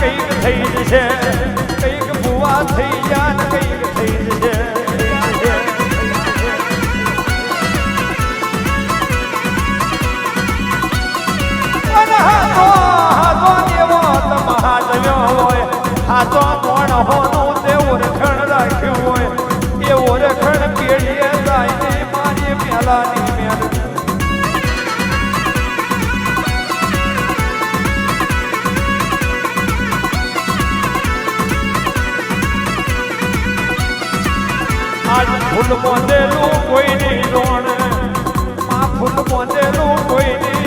કંઈક થઈ જશે, કંઈક ભૂવા થઈ જાન કંઈક થઈ જશે. હાથો કોણ હોનું તે ઓરખણ રાખ્યું હોય એ ઓરખણ પેઢીએ જાય મારી પહેલાની ફૂલ બોંધેલું કોઈની ડોણ આ ફૂલ બોંધેલું કોઈની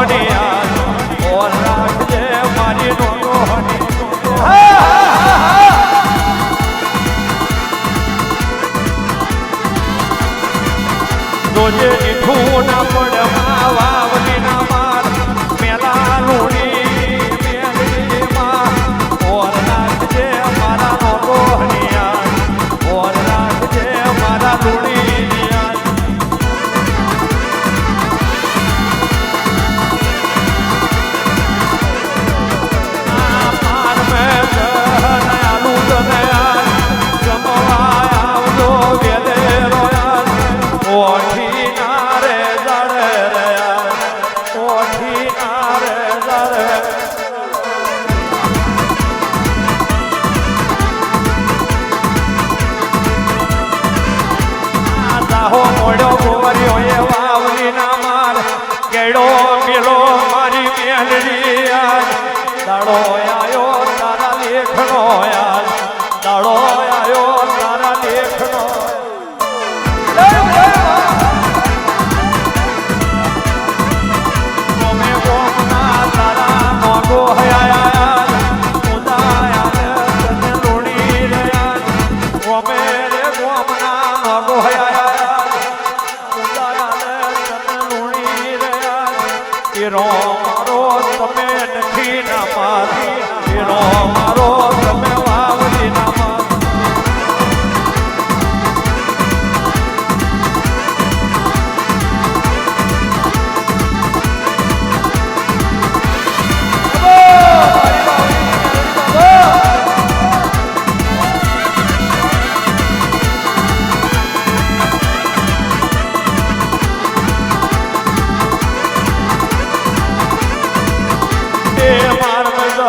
ਘੋੜਿਆ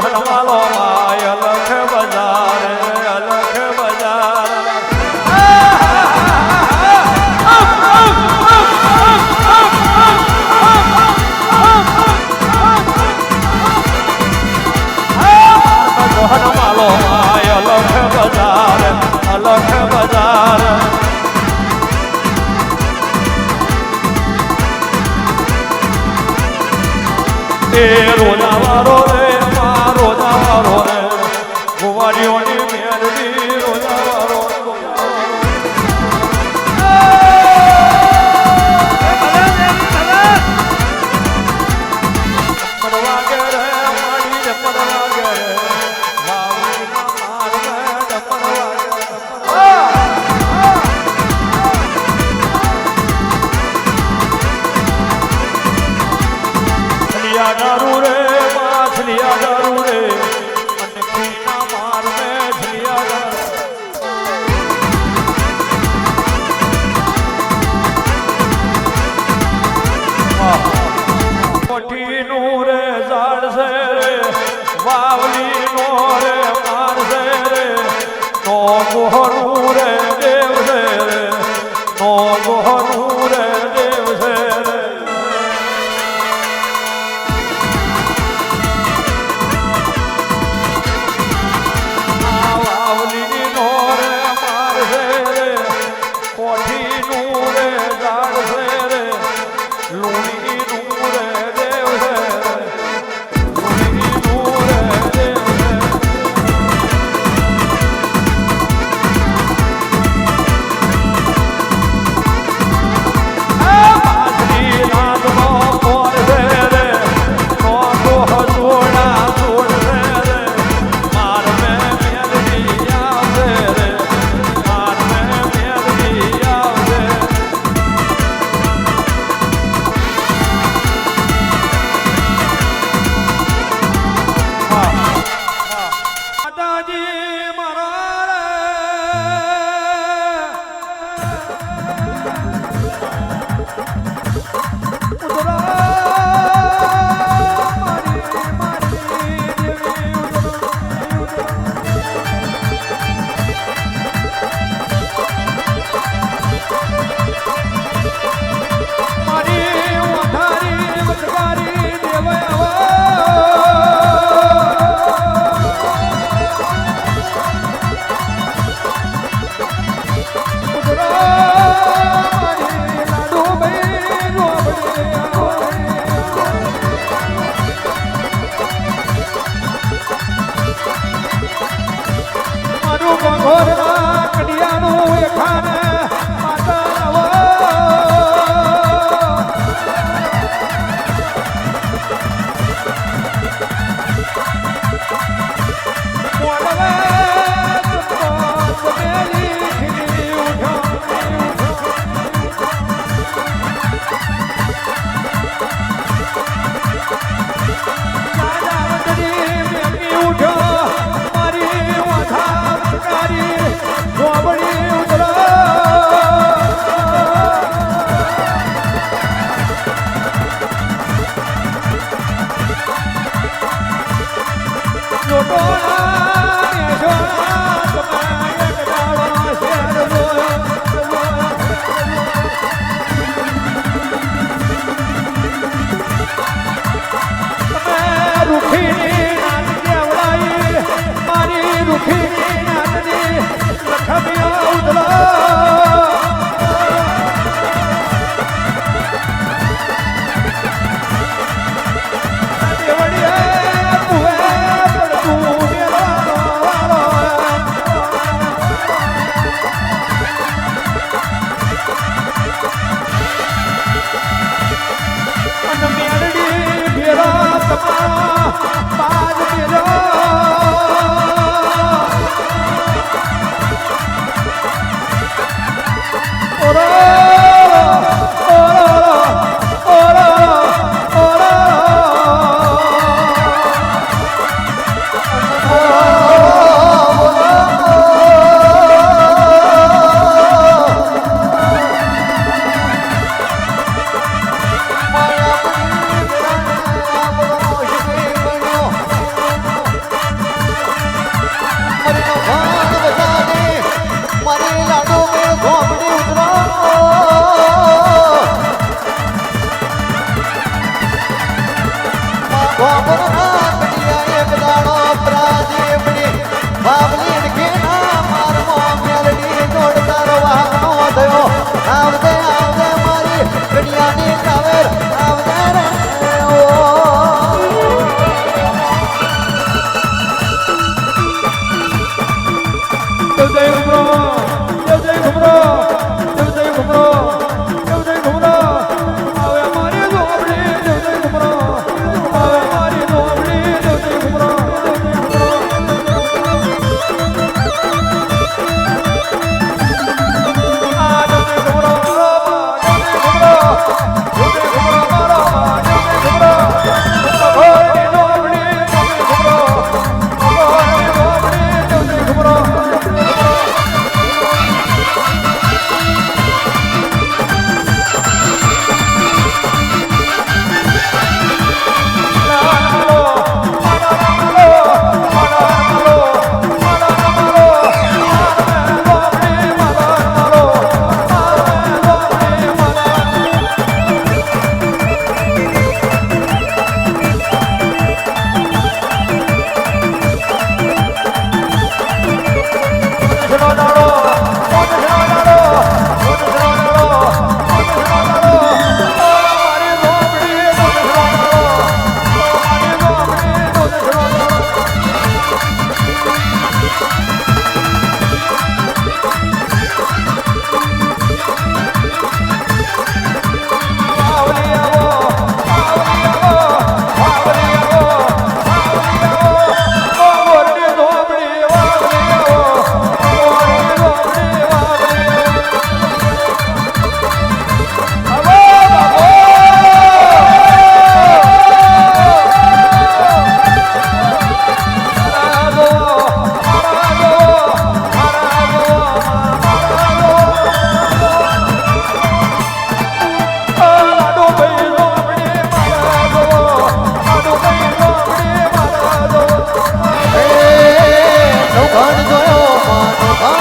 મોહનવાલો માય અલખ બજાર અલખ બજાર મોહનવાલો માય અલખ બજાર અલખ બજાર એ રોનાવાળો રે out on a 와. Oh. ভাবনা Oh.